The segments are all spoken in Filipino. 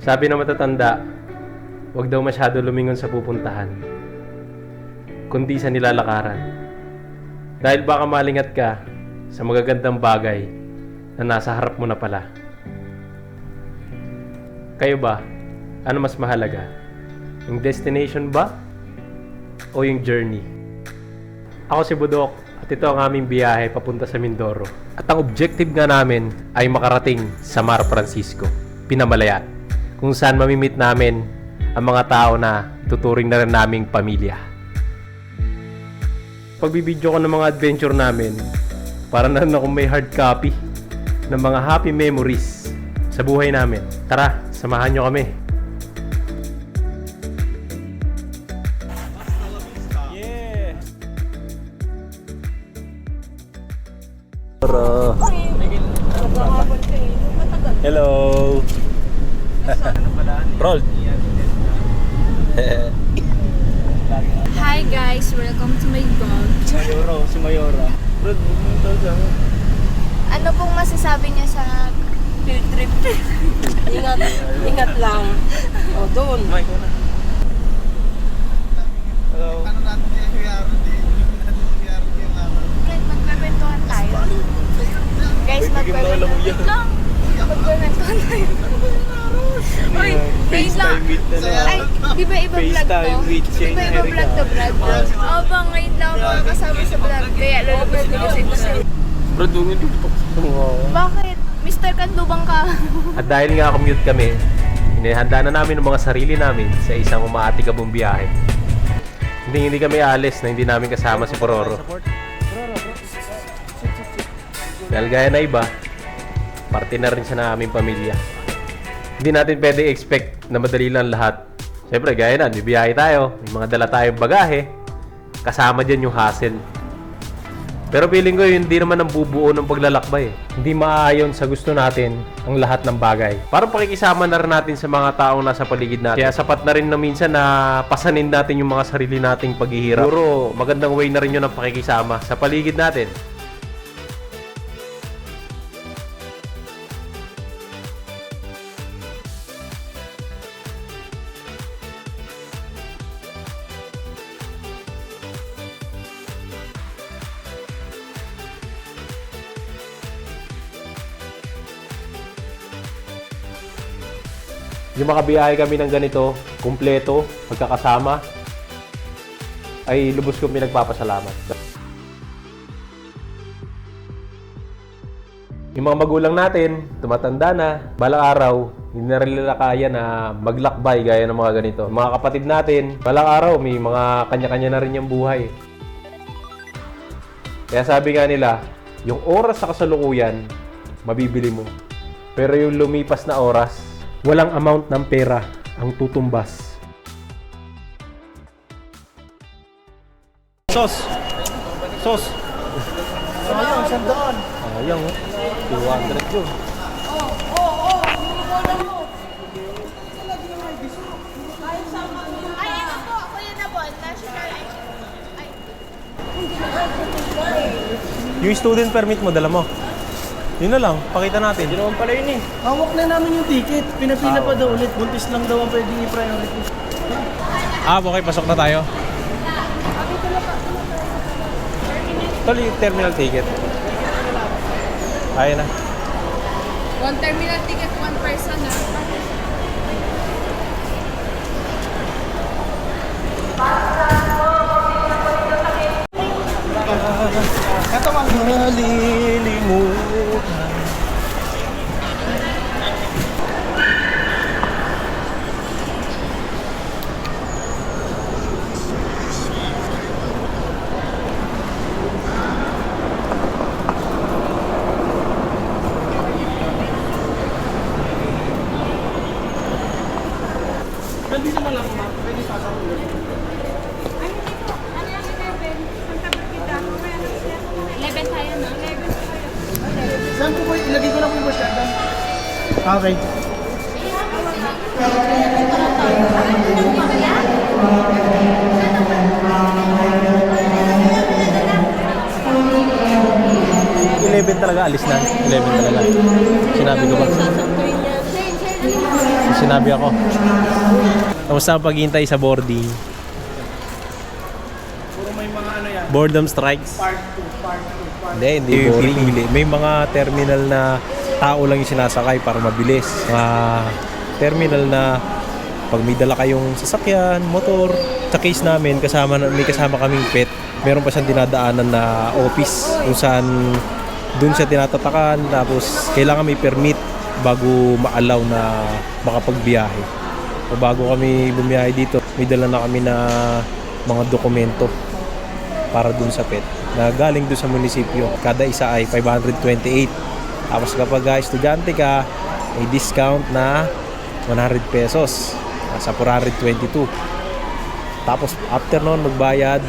Sabi ng matatanda, huwag daw masyado lumingon sa pupuntahan, kundi sa nilalakaran. Dahil baka malingat ka sa magagandang bagay na nasa harap mo na pala. Kayo ba? Ano mas mahalaga? Yung destination ba? O yung journey? Ako si Budok at ito ang aming biyahe papunta sa Mindoro. At ang objective nga namin ay makarating sa Mar Francisco, Pinamalayat, kung saan mamimit namin ang mga tao na tuturing na rin naming pamilya. Pagbibideo ko ng mga adventure namin, para na rin akong may hard copy ng mga happy memories sa buhay namin. Tara, samahan nyo kami. Pong masasabi niya sa field trip? Ingat, ingat lang. O, doon. Mike, una. Hello. Friend, magkwentuhan tayo. Guys, Uy, bigyan mo alam mo yan. lang. Magkwentuhan tayo. Uy, wait lang. Ay, di ba iba vlog to? Di ba iba vlog to, Brad? Oo ba, ngayon lang ako makakasama sa vlog. Kaya lalabas ko kasi ito sa'yo. Bro, dungin yung Bakit? Mr. Kandubang ka. At dahil nga commute kami, inihanda na namin ang mga sarili namin sa isang umaatikabong biyahe. Hindi hindi kami alis na hindi namin kasama si Pororo. Dahil gaya na iba, parte na rin siya ng aming pamilya. Hindi natin pwede expect na madali lang lahat. Siyempre, gaya na, bibiyahe tayo, may mga dala tayong bagahe, kasama dyan yung hassle. Pero feeling ko yun, hindi naman ang bubuo ng paglalakbay. eh. Hindi maaayon sa gusto natin ang lahat ng bagay. Parang pakikisama na rin natin sa mga taong nasa paligid natin. Kaya sapat na rin na minsan na pasanin natin yung mga sarili nating paghihirap. Siguro magandang way na rin yun ang pakikisama sa paligid natin. Yung makabiyahe kami ng ganito, kumpleto, magkakasama, ay lubos kong pinagpapasalamat. Yung mga magulang natin, tumatanda na, balang araw, hindi na rin nila kaya na maglakbay gaya ng mga ganito. Mga kapatid natin, balang araw, may mga kanya-kanya na rin yung buhay. Kaya sabi nga nila, yung oras sa kasalukuyan, mabibili mo. Pero yung lumipas na oras, walang amount ng pera ang tutumbas. Sos! Sos! Sayang, sandaan. Sayang, oh. 200 yun. Ano. Yung student permit mo, dala mo. Yun na lang, pakita natin. Yun naman pala yun eh. Hawak na namin yung ticket. Pinapila pa daw ulit. Buntis lang daw ang pwedeng i-priority. Ah, okay, pasok na tayo. Tol, yung terminal ticket. Ayun na. One terminal ticket, one person ah. Ito Malilimutan. Nandito na lang, ma'am. Pwede pasok ulit. Eleven tayo na. Saan po po? Ilagay ko na po yung masyadang. Okay. Eleven talaga, alis na. 11 talaga. Sinabi ko ba? Sinabi ako. Kamusta ang paghihintay sa boarding? Puro may mga ano yan. Boredom strikes? Part 2, part 2, part Hindi, hindi boring. May mga terminal na tao lang yung sinasakay para mabilis. Mga terminal na pag may dala kayong sasakyan, motor, sa case namin, kasama may kasama kaming pet, meron pa siyang dinadaanan na office kung saan doon siya tinatatakan tapos kailangan may permit bago ma-allow na makapagbiyahe. O bago kami bumiyahe dito, may dala na kami na mga dokumento para dun sa pet na galing dun sa munisipyo. Kada isa ay 528. Tapos kapag uh, estudyante ka, may discount na 100 pesos. Nasa 422. Tapos after noon magbayad,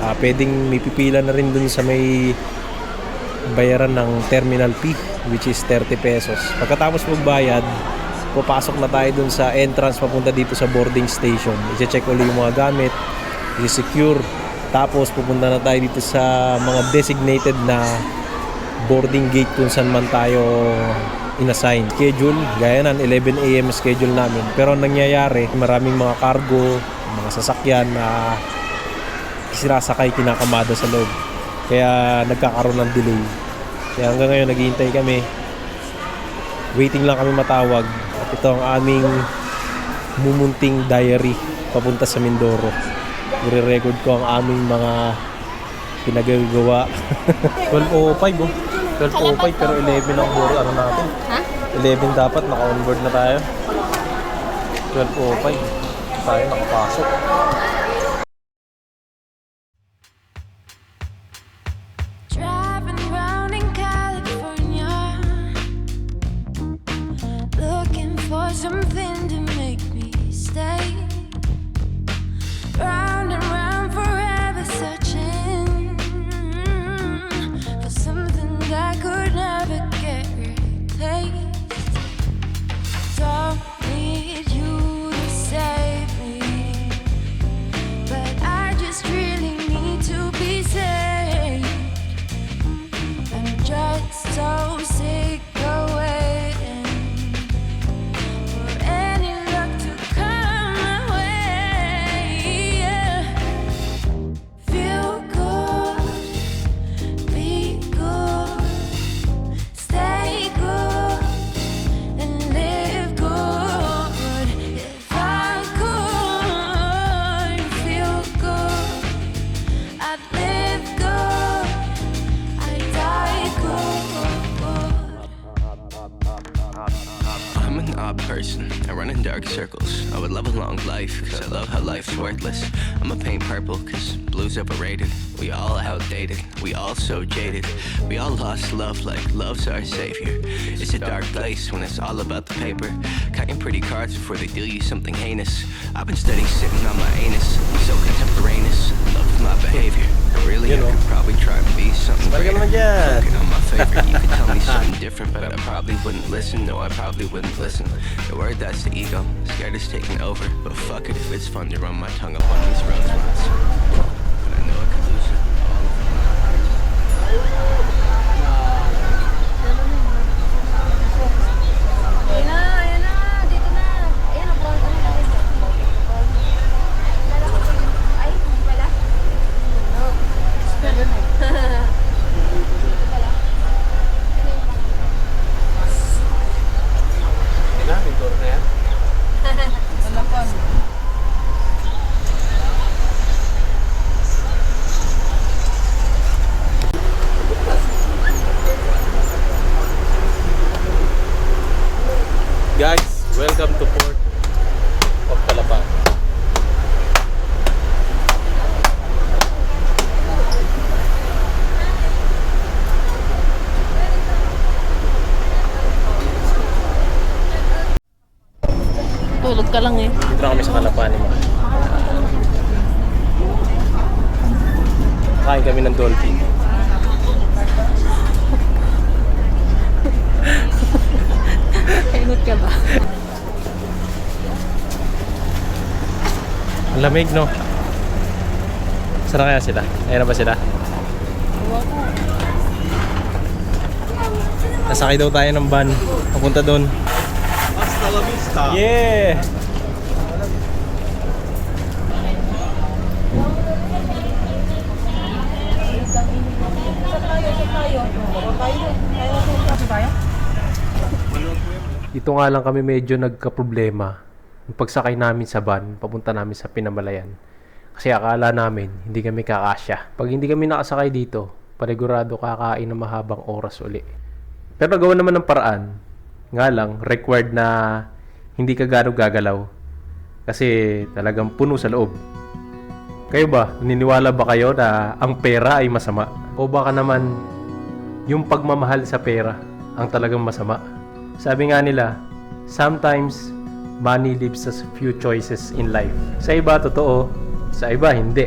ah, pwedeng may pipila na rin dun sa may bayaran ng terminal fee which is 30 pesos. Pagkatapos magbayad, papasok na tayo dun sa entrance papunta dito sa boarding station. I-check ulit yung mga gamit, i-secure. Tapos pupunta na tayo dito sa mga designated na boarding gate kung saan man tayo inassign. Schedule, gaya nan 11 a.m. schedule namin. Pero ang nangyayari, maraming mga cargo, mga sasakyan na sinasakay kinakamada sa loob. Kaya nagkakaroon ng delay. Kaya hanggang ngayon naghihintay kami. Waiting lang kami matawag. At ito ang aming mumunting diary papunta sa Mindoro. Nire-record ko ang aming mga pinagagawa. 12.05 oh. 12.05 pero 11 ang board ano natin. Ha? 11 dapat naka-onboard na tayo. 12.05 tayo nakapasok. Person. I run in dark circles. I would love a long life, cause I love how life's worthless. I'ma paint purple, cause blue's overrated. We all outdated, we all so jaded. We all lost love like love's our savior. It's a dark place when it's all about the paper. Cutting pretty cards before they deal you something heinous. I've been steady sitting on my anus. So contemporaneous, love my behavior. Really, I could probably try and be something greater. Fucking on my favorite. You could tell me something different, but I probably wouldn't listen. No, I probably wouldn't listen. The word that's the ego. Scared it's taking over. But fuck it if it's fun to run my tongue up on these rose Guys, Ang lamig, no? Saan kaya sila? Ayan ba sila? Nasakay daw tayo ng van. Papunta doon. Basta. Yeah! Dito nga lang kami medyo nagka-problema. Yung pagsakay namin sa van, papunta namin sa Pinamalayan. Kasi akala namin, hindi kami kakasya. Pag hindi kami nakasakay dito, panigurado kakain ng mahabang oras uli. Pero nagawa naman ng paraan. Nga lang, required na hindi ka gano'ng gagalaw. Kasi talagang puno sa loob. Kayo ba, naniniwala ba kayo na ang pera ay masama? O baka naman, yung pagmamahal sa pera ang talagang masama? Sabi nga nila, sometimes money leaves us few choices in life. Sa iba, totoo. Sa iba, hindi.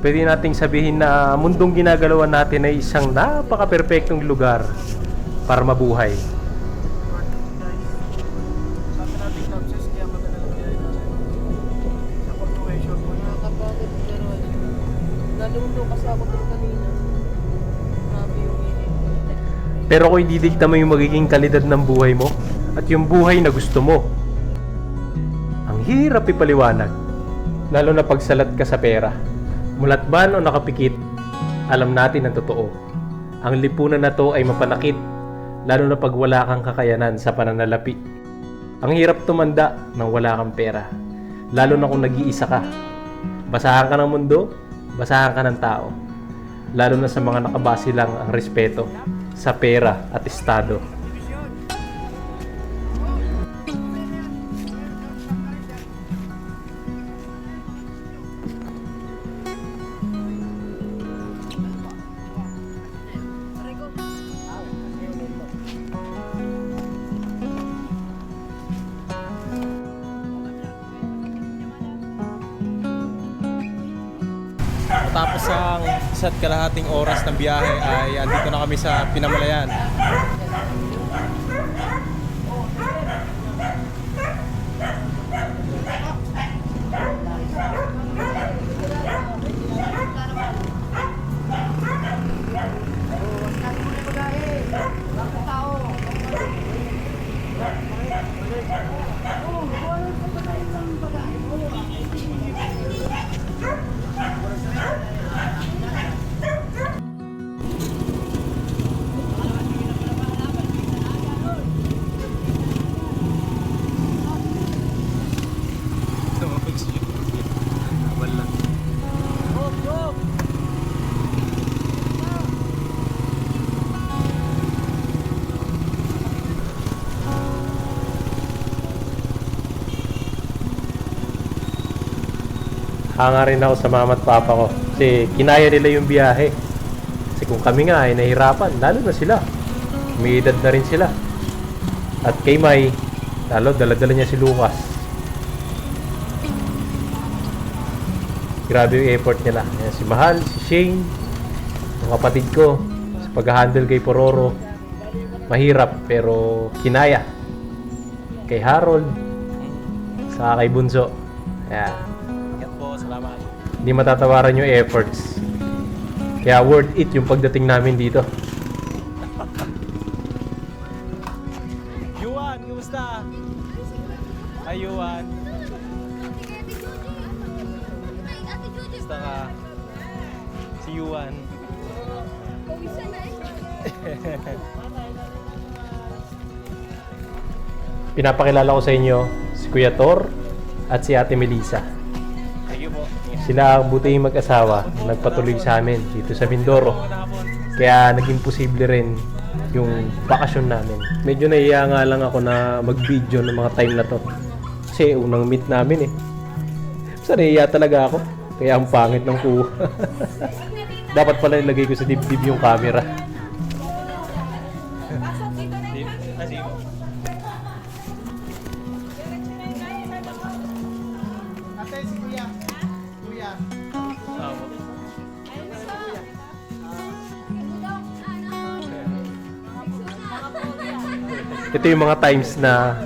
Pwede nating sabihin na mundong ginagalawan natin ay isang napaka-perfectong lugar para mabuhay. Pero kung ididikta mo yung magiging kalidad ng buhay mo at yung buhay na gusto mo, hirap ipaliwanag. Lalo na pagsalat ka sa pera. Mulat man o nakapikit, alam natin ang totoo. Ang lipunan na to ay mapanakit, lalo na pag wala kang kakayanan sa pananalapi. Ang hirap tumanda nang wala kang pera, lalo na kung nag-iisa ka. Basahan ka ng mundo, basahan ka ng tao. Lalo na sa mga nakabase lang ang respeto sa pera at estado. Kalahating oras ng biyahe ay andito na kami sa Pinamalayan. Hanga rin ako sa mama at papa ko. Kasi kinaya nila yung biyahe. Kasi kung kami nga ay nahirapan, lalo na sila. May edad na rin sila. At kay May, lalo dala-dala niya si Lucas. Grabe yung effort nila. Yan, si Mahal, si Shane, mga kapatid ko, sa pag-handle kay Pororo. Mahirap pero kinaya. Kay Harold, sa kay Bunso. Yan Ingat po, salamat. Hindi matatawaran yung efforts. Kaya worth it yung pagdating namin dito. Yuan, kumusta? Hi, Yuan. Kumusta ka? Si Yuan. Pinapakilala ko sa inyo si Kuya Tor at si Ate Melissa. Sila ang butihing mag-asawa na nagpatuloy sa amin dito sa Mindoro. Kaya naging posible rin yung bakasyon namin. Medyo nahiya nga lang ako na mag-video ng mga time na to. Kasi unang meet namin eh. Basta nahiya talaga ako. Kaya ang pangit ng kuha. Dapat pala ilagay ko sa dibdib yung camera. Ito yung mga times na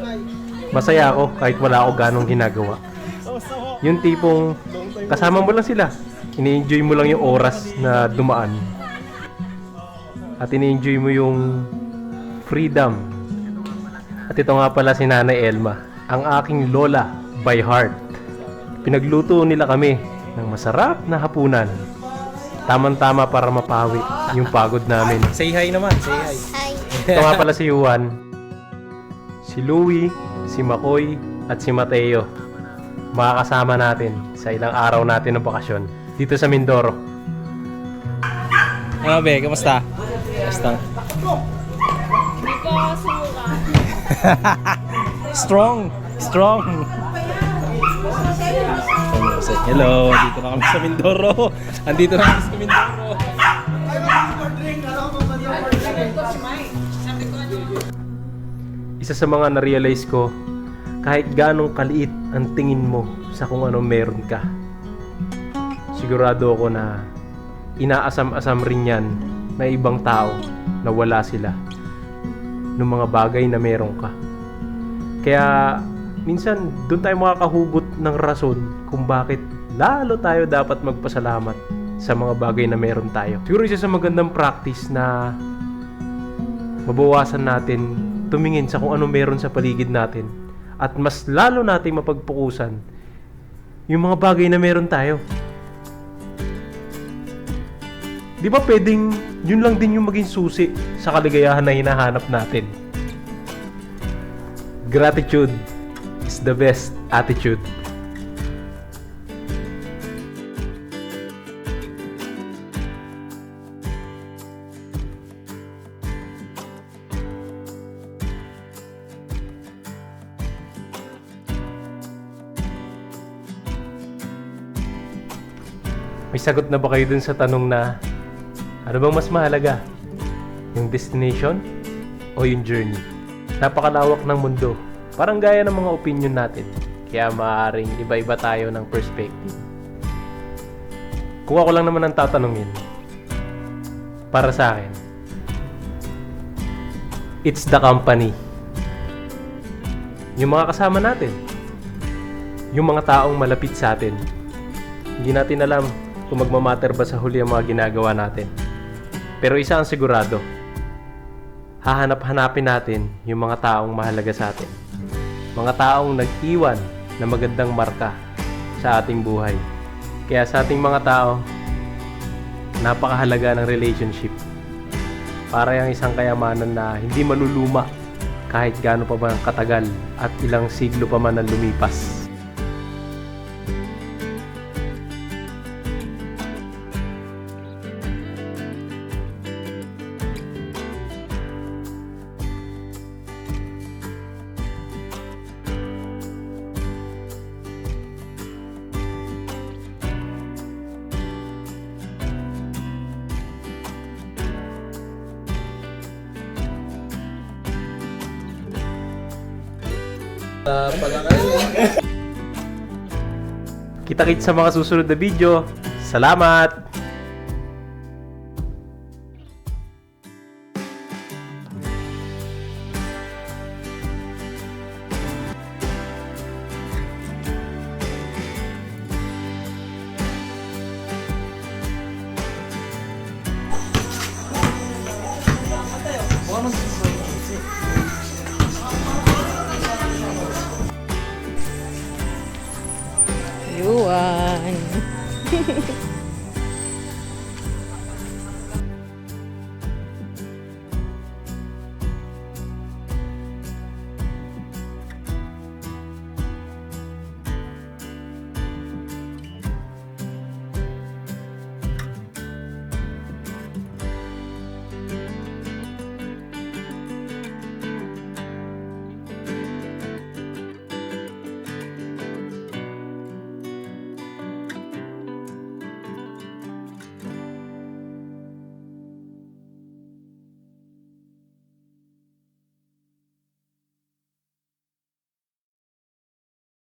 masaya ako kahit wala ako ganong ginagawa. Yung tipong kasama mo lang sila. Ini-enjoy mo lang yung oras na dumaan. At ini-enjoy mo yung freedom At ito nga pala si Nanay Elma, ang aking lola by heart. Pinagluto nila kami ng masarap na hapunan. Tamang-tama para mapawi yung pagod namin. Say hi naman, say hi. Ito nga pala si Juan, si Louie, si Makoy, at si Mateo. Makakasama natin sa ilang araw natin ng bakasyon dito sa Mindoro. Ano be, kamusta? Kamusta? Hindi. Strong! Strong! Hello, andito na kami sa Mindoro. Andito na kami sa Mindoro. Isa sa mga na-realize ko, kahit ganong kaliit ang tingin mo sa kung ano meron ka, sigurado ako na inaasam-asam rin yan na ibang tao na wala sila ng mga bagay na meron ka. Kaya minsan doon tayo makakahugot ng rason kung bakit lalo tayo dapat magpasalamat sa mga bagay na meron tayo. Siguro isa sa magandang practice na mabawasan natin tumingin sa kung ano meron sa paligid natin at mas lalo nating mapagpukusan yung mga bagay na meron tayo. Di ba pwedeng yun lang din yung maging susi sa kaligayahan na hinahanap natin? Gratitude is the best attitude. Sagot na ba kayo dun sa tanong na ano bang mas mahalaga? Yung destination o yung journey? Napakalawak ng mundo. Parang gaya ng mga opinion natin. Kaya maaaring iba-iba tayo ng perspective. Kung ako lang naman ang tatanungin, para sa akin, it's the company. Yung mga kasama natin. Yung mga taong malapit sa atin. Hindi natin alam kung magmamatter ba sa huli ang mga ginagawa natin. Pero isa ang sigurado, hahanap-hanapin natin yung mga taong mahalaga sa atin. Mga taong nag-iwan na magandang marka sa ating buhay. Kaya sa ating mga tao, napakahalaga ng relationship. Para yung isang kayamanan na hindi maluluma kahit gaano pa man katagal at ilang siglo pa man ang lumipas. Kita-kits sa mga susunod na video. Salamat!